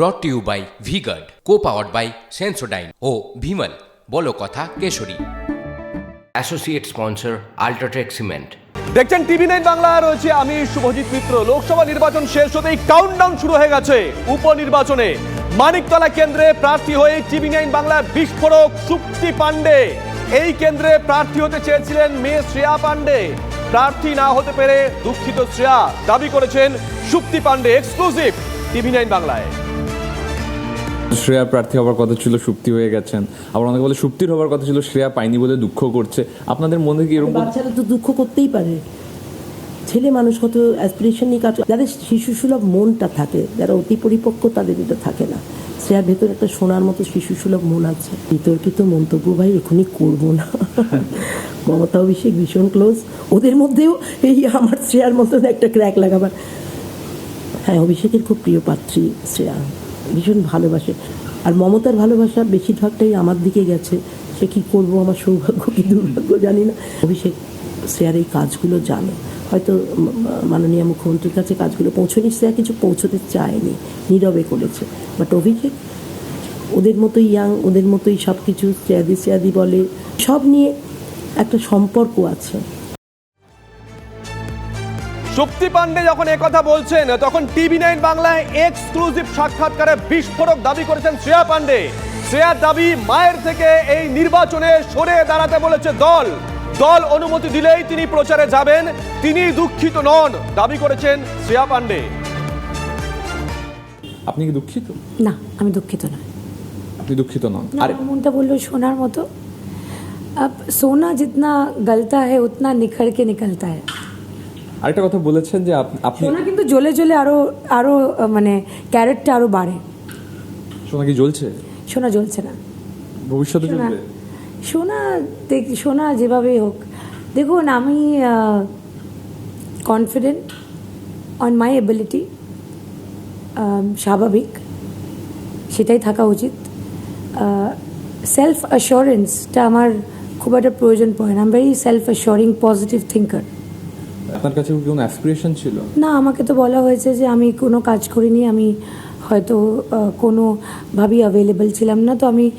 Brought to you by V Guard co powered by Sensodyne ও ভিমল বলো কথা Keshari. Associate sponsor UltraTech cement দেখছেন TV nine Bangla রয়েছে আমি শুভজিৎ মিত্র। লোকসভা নির্বাচন শেষ হতেই কাউন্টডাউন শুরু হয়ে গেছে উপনির্বাচনে। মানিকতলা কেন্দ্রে প্রার্থী হয়ে টিভি নাইন বাংলার বিস্ফোরক সুপ্তি পান্ডে এই কেন্দ্রে প্রার্থী হতে চেয়েছিলেন মেয়ে শ্রেয়া পান্ডে প্রার্থী না হতে পেরে দুঃখিত শ্রেয়া দাবি করেছেন Supti Pandey exclusive TV nine বাংলায়। শ্রেয়া প্রার্থী হওয়ার কথা ছিল, সুপ্তি হয়ে গেছেন। আবার অনেকে বলে সুপ্তির হওয়ার কথা ছিল, শ্রেয়া পাইনি বলে দুঃখ করছে। আপনাদের মনে কি এরকম বাচ্চারা তো দুঃখ করতেই পারে। ছেলে মানুষ কত অ্যাসপিরেশন নিয়ে কাজ যাদের শিশু সুলভ মনটা থাকে, যারা অতি পরিপক্ক, তাদের এটা থাকে না। শ্রেয়ার ভেতরে একটা সোনার মতো শিশু সুলভ মন আছে। বিতর্কিত মন্তব্য, ভাই, এখনই করব না। মমতা অভিষেক ভীষণ ক্লোজ ওদের মধ্যেও এই আমার শ্রেয়ার মতন একটা ক্র্যাক লাগাবার। হ্যাঁ অভিষেকের খুব প্রিয় পাত্রী শ্রেয়া। ভীষণ ভালোবাসে। আর মমতার ভালোবাসা বেশিরভাগটাই আমার দিকে গেছে। সে কি করব? আমার সৌভাগ্য কি দুর্ভাগ্য জানি না। অভিষেক শ্রেয়ার এই কাজগুলো জানে। হয়তো মাননীয় মুখ্যমন্ত্রীর কাছে কাজগুলো পৌঁছনি শ্রেয়া কিছু পৌঁছতে চায়নি, নীরবে করেছে। বাট অভিষেক, ওদের মতোই ইয়াং ওদের মতোই সব কিছু শ্রেয়াদি শ্রেয়াদি বলে, সব নিয়ে একটা সম্পর্ক আছে। শক্তি পান্ডে যখন কথা বলছেন তখন টিভি নাইন বাংলায় এক্সক্লুসিভ সাক্ষাৎকারে বিস্ফোরক দাবি করেছেন শ্রেয়া পান্ডে শ্রেয়ার দাবি মায়ের থেকে এই নির্বাচনে সরে দাঁড়াতে বলেছে দল। দল অনুমতি দিলেই তিনি প্রচারে যাবেন তিনি দুঃখিত নন দাবি করেছেন শ্রেয়া পান্ডে আপনি কি দুঃখিত? না আমি দুঃখিত না আপনি দুঃখিত নন? আর মনটা বলল সোনার মতো। সোনা জিতনা গলতা হ্যাঁ উতনা নিখড় কে নিকলতা হ্যাঁ আরেকটা কথা বলেছেন যে আপনি সোনা কিন্তু জ্বলে জ্বলে আরও আরও মানে ক্যারেটটা আরও বাড়ে। সোনা কি জ্বলছে? সোনা জ্বলছে না। ভবিষ্যতে জ্বলবে? সোনা দেখ সোনা যেভাবেই হোক। দেখুন আমি কনফিডেন্ট অন মাই এবিলিটি স্বাভাবিক। সেটাই থাকা উচিত। সেলফ অ্যাসুরেন্সটা আমার খুব একটা প্রয়োজন পড়ে না। I'm very self assuring positive thinker আপনার কাছে কি কোনো অ্যাসপিরেশন ছিল? না আমাকে তো বলা হয়েছে যে আমি কোনো কাজ করিনি আমি হয়তো কোনোভাবেই অ্যাভেলেবল ছিলাম না। তো আমি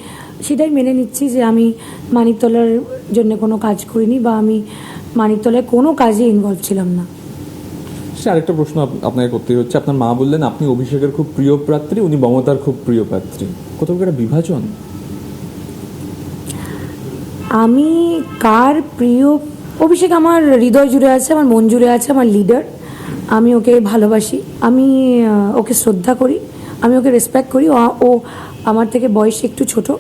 সেটাই মেনে নিচ্ছি যে আমি মানিকতলার জন্য কোনো কাজ করিনি বা আমি মানিকতলায় কোনো কাজে ইনভলভ ছিলাম না। সে আরেকটা প্রশ্ন আপ- আপনাকে করতে হচ্ছে। আপনার মা বললেন আপনি অভিষেকের খুব প্রিয় পাত্রী উনি মমতার খুব প্রিয় পাত্রী কোথাও একটা বিভাজন? আমি কার প্রিয় অভিষেক আমার হৃদয় জুড়ে আছে, আমার মন জুড়ে আছে, আমার লিডার আমি ওকে ভালোবাসি। আমি ওকে শ্রদ্ধা করি। আমি ওকে রেসপেক্ট করি। ও- আমার থেকে বয়সে একটু ছোট,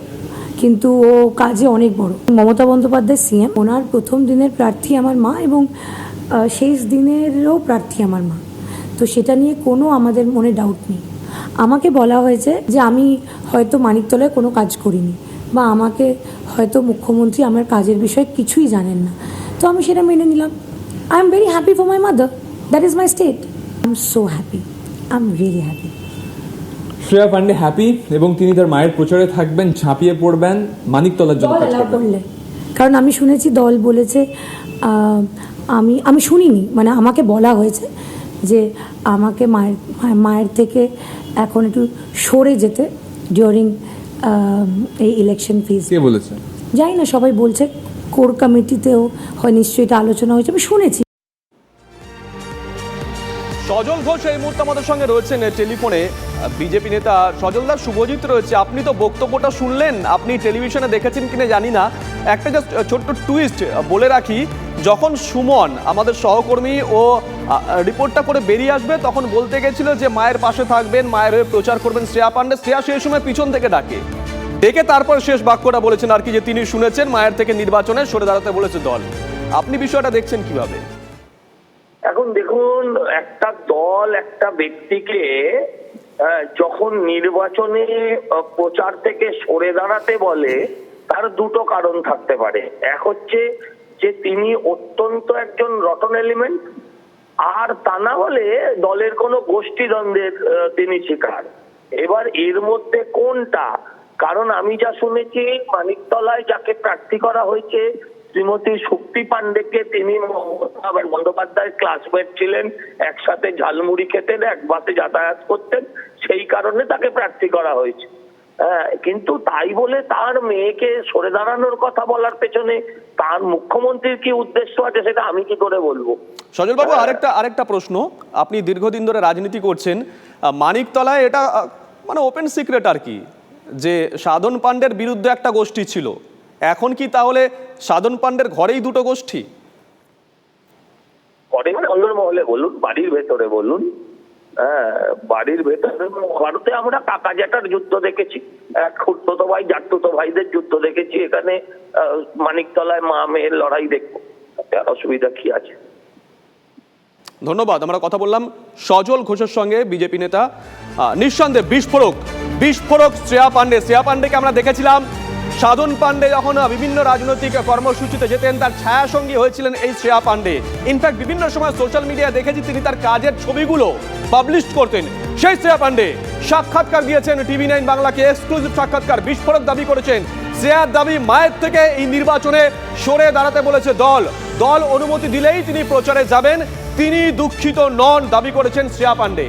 কিন্তু ও কাজে অনেক বড়। মমতা বন্দ্যোপাধ্যায় সিএম ওনার প্রথম দিনের প্রার্থী আমার মা এবং শেষ দিনেরও প্রার্থী আমার মা। তো সেটা নিয়ে কোনো আমাদের মনে ডাউট নেই। আমাকে বলা হয়েছে যে আমি হয়তো মানিকতলায় কোনো কাজ করিনি বা আমাকে হয়তো মুখ্যমন্ত্রী আমার কাজের বিষয়ে কিছুই জানেন না। তো আমি সেটা মেনে নিলাম। I am very happy for my mother that is my state I am so happy I am really happy Shreya Pandey happy এবং তিনি তার মায়ের প্রচারে থাকবেন ঝাঁপিয়ে পড়বেন মানিকতলার জন্য কাজ করলে। কারণ আমি শুনেছি দল বলেছে আমি আমি শুনিনি মানে আমাকে বলা হয়েছে যে আমাকে মায়ের মায়ের থেকে এখন একটু সরে যেতে ডিউরিং এই ইলেকশন ফিজ কে বলেছে? যাই না সবাই বলছে। কোর কমিটিতেও হয়, নিশ্চয়ই এটা আলোচনা হয়েছে। আমি শুনেছি। সজল ঘোষ এই মুহূর্তে আমাদের সঙ্গে রয়েছেন টেলিফোনে। বিজেপি নেতা সজল দাস শুভজিৎ রয়েছে। আপনি তো বক্তব্যটা শুনলেন, আপনি টেলিভিশনে দেখেছেন কিনা জানি না। একটা জাস্ট ছোট্ট টুইস্ট বলে রাখি, যখন সুমন আমাদের সহকর্মী ও রিপোর্টটা করে বেরিয়ে আসবে, তখন বলতে গেছিল যে, মায়ের পাশে থাকবেন, মায়ের হয়ে প্রচার করবেন শ্রেয়া পান্ডে শ্রেয়া সেই সময় পিছন থেকে ডাকে। ডেকে তারপর শেষ বাক্যটা বলেছেন আর কি যে তিনি শুনেছেন, মায়ের থেকে নির্বাচনে সরে দাঁড়াতে বলেছে দল। আপনি বিষয়টা দেখছেন কীভাবে? এখন দেখুন, একটা দল, একটা ব্যক্তিকে যখন নির্বাচনে প্রচার থেকে সরে দাঁড়াতে বলে, তার দুটো কারণ থাকতে পারে। এক হচ্ছে যে তিনি অত্যন্ত একজন রটন এলিমেন্ট আর তা না হলে দলের কোনো গোষ্ঠীদ্বন্দ্বের তিনি শিকার। এবার এর মধ্যে কোনটা? কারণ আমি যা শুনেছি মানিকতলায় যাকে প্রার্থী করা হয়েছে শ্রীমতী শক্তি পান্ডেকে তিনি মমতা বন্দ্যোপাধ্যায়ের ক্লাসমেট ছিলেন একসাথে ঝালমুড়ি খেতেন এক বাসে যাতায়াত করতেন সেই কারণে তাকে প্রার্থী করা হয়েছে। হ্যাঁ, কিন্তু তাই বলে তার মেয়েকে সরে দাঁড়ানোর কথা বলার পেছনে তার মুখ্যমন্ত্রীর কি উদ্দেশ্য আছে সেটা আমি কি করে বলব? সজল বাবু আরেকটা আরেকটা প্রশ্ন। আপনি দীর্ঘদিন ধরে রাজনীতি করছেন মানিকতলায় এটা মানে ওপেন সিক্রেট আর কি। যে সাধন পাণ্ডের বিরুদ্ধে একটা গোষ্ঠী ছিল। এখন কি তাহলে সাধন পাণ্ডের ঘরেই দুটো গোষ্ঠী? মানে অন্য মহলে বলুন বাড়ির ভেতরে বলুন হ্যাঁ বাড়ির ভেতরে ভারতে আমরা কাকা জ্যাঠার যুদ্ধ দেখেছি। খুঁড়তো ভাই জাট্টুতো ভাইদের যুদ্ধ দেখেছি। এখানে মানিকতলায় মা মেয়ের লড়াই দেখব। তাতে আর অসুবিধা কি আছে? ধন্যবাদ আমরা কথা বললাম সজল ঘোষের সঙ্গে বিজেপি নেতা নিঃসন্দেহে বিস্ফোরক বিস্ফোরক শ্রেয়া পান্ডে শ্রেয়া পান্ডেকে আমরা দেখেছিলাম। সাধন পান্ডে যখন বিভিন্ন রাজনৈতিক কর্মসূচিতে যেতেন, তার ছায়া সঙ্গী হয়েছিলেন এই শ্রেয়া পান্ডে ইনফ্যাক্ট বিভিন্ন সময় সোশ্যাল মিডিয়া দেখেছি তিনি তার কাজের ছবিগুলো পাবলিশ করতেন। সেই শ্রেয়া পান্ডে সাক্ষাৎকার দিয়েছেন টিভি নাইন বাংলাকে। এক্সক্লুসিভ সাক্ষাৎকার, বিস্ফোরক দাবি করেছেন। শ্রেয়ার দাবি, মায়ের থেকে এই নির্বাচনে সরে দাঁড়াতে বলেছে দল। দল অনুমতি দিলেই তিনি প্রচারে যাবেন। তিনি দুঃখিত নন, দাবি করেছেন শ্রেয়া পান্ডে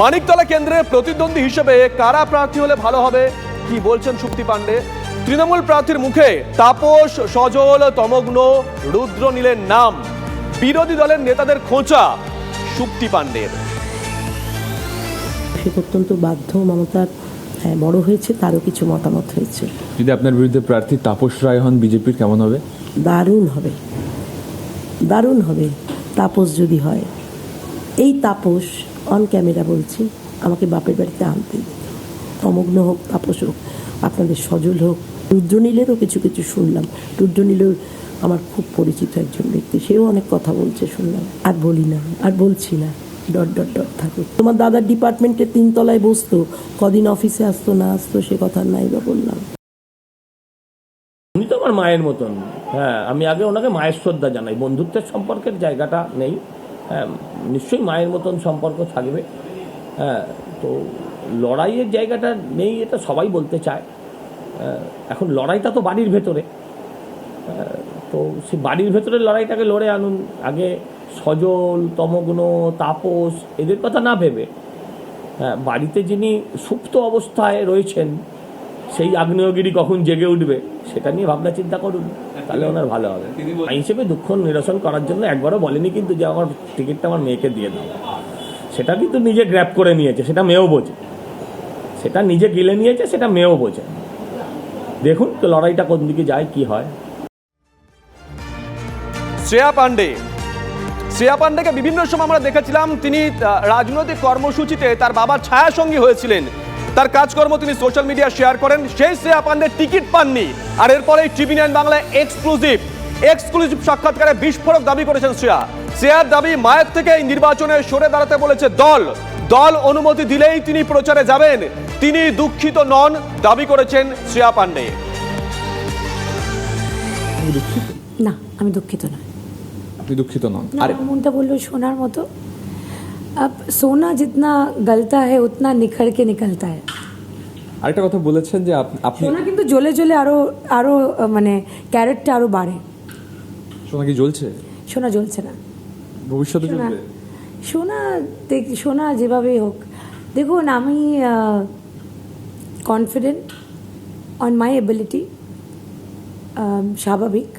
মানিকতলা কেন্দ্রে প্রতিদ্বন্দ্বী হিসেবে কারা প্রার্থী হলে ভালো হবে? কি বলছেন শুক্তি পাণ্ডে? তৃণমূল প্রার্থীর মুখে তাপস সজল তমগ্ন রুদ্র নীলের নাম। বিরোধী দলের নেতাদের খোঁচা শুক্তি পাণ্ডের। সে অত্যন্ত বাধ্য মমতার হ্যাঁ, বড় হয়েছে তারও কিছু মতামত হয়েছে। যদি আপনার বিরুদ্ধে প্রার্থী তাপস রায় হন বিজেপির কেমন হবে? দারুণ হবে। দারুণ হবে। তাপস যদি হয় এই তাপস অন ক্যামেরা বলছি, আমাকে বাপের বাড়িতে আনতে দিত। তমগ্ন হোক, তাপস হোক, আপনাদের সজল হোক, রুদ্রনীলেরও কিছু কিছু শুনলাম। রুদ্রনীলের আমার খুব পরিচিত একজন ব্যক্তি, সেও অনেক কথা বলছে শুনলাম। আর বলি না, আর বলছি না, ডট ডট ডট থাকুক। তোমার দাদার ডিপার্টমেন্টের তিনতলায় বসতো, কদিন অফিসে আসতো, না আসতো, সে কথা নাই বা বললাম। উনি তো আমার মায়ের মতন। হ্যাঁ আমি আগে ওনাকে মায়ের শ্রদ্ধা জানাই। বন্ধুত্বের সম্পর্কের জায়গাটা নেই। নিশ্চয়ই মায়ের মতন সম্পর্ক থাকবে। হ্যাঁ তো লড়াইয়ের জায়গাটা নেই এটা সবাই বলতে চায়। হ্যাঁ, এখন লড়াইটা তো বাড়ির ভেতরে। হ্যাঁ, তো সে বাড়ির ভেতরে লড়াইটাকে লড়ে আনুন। আগে সজল তমগ্ন তাপস এদের কথা না ভেবে। হ্যাঁ বাড়িতে যিনি সুপ্ত অবস্থায় রয়েছেন সেই আগ্নেয়গিরি কখন জেগে উঠবে সেটা নিয়ে ভাবনা চিন্তা করুন তাহলে ওনার ভালো হবে। এই হিসেবে দুঃখ নিরসন করার জন্য একবারও বলেনি কিন্তু যে আমার টিকিটটা আমার মেয়েকে দিয়ে দাও। সেটা কিন্তু নিজে গ্র্যাপ করে নিয়েছে সেটা মেয়েও বোঝে। সেটা নিজে গিলে নিয়েছে সেটা মেয়েও বোঝে। দেখুন তো লড়াইটা কোন দিকে যায় কি হয়। শ্রেয়া পান্ডে শ্রেয়া পান্ডেকে বিভিন্ন সময় আমরা দেখেছিলাম তিনি রাজনৈতিক কর্মসূচিতে তার বাবার ছায়াসঙ্গী হয়েছিলেন। তার কাজকর্ম তিনি সোশ্যাল মিডিয়া শেয়ার করেন। সেই শ্রেয়া পান্ডে টিকিট পাননি। আর এরপরে টিভি নাইন বাংলায় এক্সক্লুসিভ এক্সক্লুসিভ সাক্ষাৎকারে বিস্ফোরক দাবি করেছেন শ্রেয়া। শ্রেয়ার দাবি মায়ের থেকে এই নির্বাচনে সরে দাঁড়াতে বলেছে দল। দল অনুমতি দিলেই তিনি প্রচারে যাবেন। তিনি দুঃখিত নন দাবি করেছেন শ্রেয়া পান্ডে। না আমি দুঃখিত না আপনি দুঃখিত নন। না আমার মনটা বলল সোনার মতো। अब सोना जितना गलता है उतना निखर के निकलता है আরেকটা কথা বলেছেন যে আপ- আপনি সোনা কিন্তু জ্বলে জ্বলে আরো আরো আহ, মানে ক্যারেটটা আরো বাড়ে সোনা কি জ্বলছে সোনা জ্বলছে না ভবিষ্যতে সোনা জ্বলবে সোনা দেখ সোনা যেভাবেই হোক দেখুন আমি কনফিডেন্ট অন মাই এবিলিটি স্বাভাবিক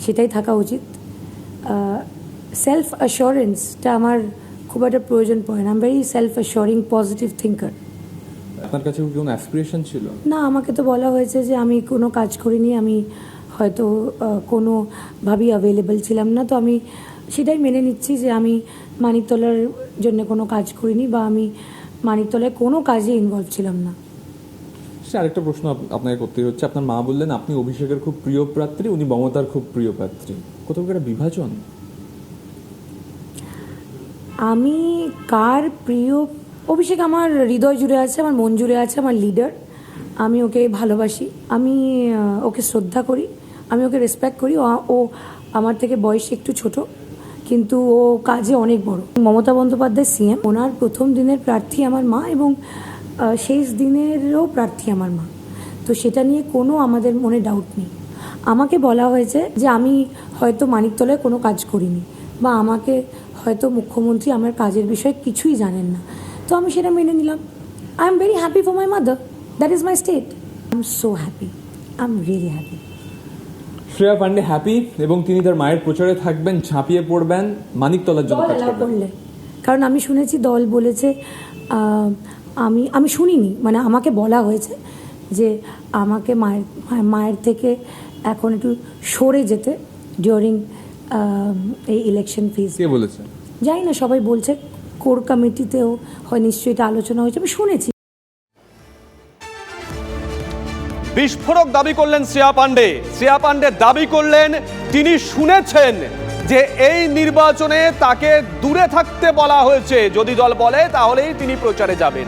সেটাই থাকা উচিত সেলফ অ্যাসুরেন্সটা আমার খুব একটা প্রয়োজন পড়ে না। Very self assuring positive thinker আপনার কাছে কোনো অ্যাসপিরেশন ছিল? না আমাকে তো বলা হয়েছে যে আমি কোনো কাজ করিনি আমি হয়তো কোনোভাবেই অ্যাভেলেবেল ছিলাম না। তো আমি সেটাই মেনে নিচ্ছি যে আমি মানিকতলার জন্য কোনো কাজ করিনি বা আমি মানিকতলায় কোনো কাজে ইনভলভ ছিলাম না। সে আরেকটা প্রশ্ন আপ- আপনাকে করতে হচ্ছে। আপনার মা বললেন আপনি অভিষেকের খুব প্রিয় প্রার্থী উনি মমতার খুব প্রিয় প্রার্থী কোথাও একটা বিভাজন? আমি কার প্রিয়? অভিষেক, আমার হৃদয় জুড়ে আছে, আমার মন জুড়ে আছে, আমার লিডার আমি ওকে ভালোবাসি। আমি ওকে শ্রদ্ধা করি। আমি ওকে রেসপেক্ট করি। ও- আমার থেকে বয়স একটু ছোট, কিন্তু ও কাজে অনেক বড়। মমতা বন্দ্যোপাধ্যায় সিএম ওনার প্রথম দিনের প্রার্থী আমার মা এবং শেষ দিনেরও প্রার্থী আমার মা। তো সেটা নিয়ে কোনো আমাদের মনে ডাউট নেই। আমাকে বলা হয়েছে যে আমি হয়তো মানিকতলায় কোনো কাজ করিনি বা আমাকে হয়তো মুখ্যমন্ত্রী আমার কাজের বিষয়ে কিছুই জানেন না। তো আমি সেটা মেনে নিলাম। I am very happy for my mother that is my state I am so happy I am really happy Shreya Pandey happy এবং তিনি তার মায়ের প্রচারে থাকবেন ঝাঁপিয়ে পড়বেন মানিকতলার জন্য কাজ করবেন। কারণ আমি শুনেছি দল বলেছে আমি আমি শুনিনি মানে আমাকে বলা হয়েছে যে আমাকে মায়ের মায়ের- মায়ের থেকে এখন একটু সরে যেতে ডিউরিং এই ইলেকশন ফিজ কে বলেছে? জানি না সবাই বলছে কোর কমিটিতেও হয় নিশ্চয়ই এটা আলোচনা হয়েছে। আমি শুনেছি। বিস্ফোরক দাবি করলেন শ্রেয়া পাণ্ডে। শ্রেয়া পাণ্ডে দাবি করলেন তিনি শুনেছেন যে এই নির্বাচনে তাকে দূরে থাকতে বলা হয়েছে। যদি দল বলে তাহলেই তিনি প্রচারে যাবেন।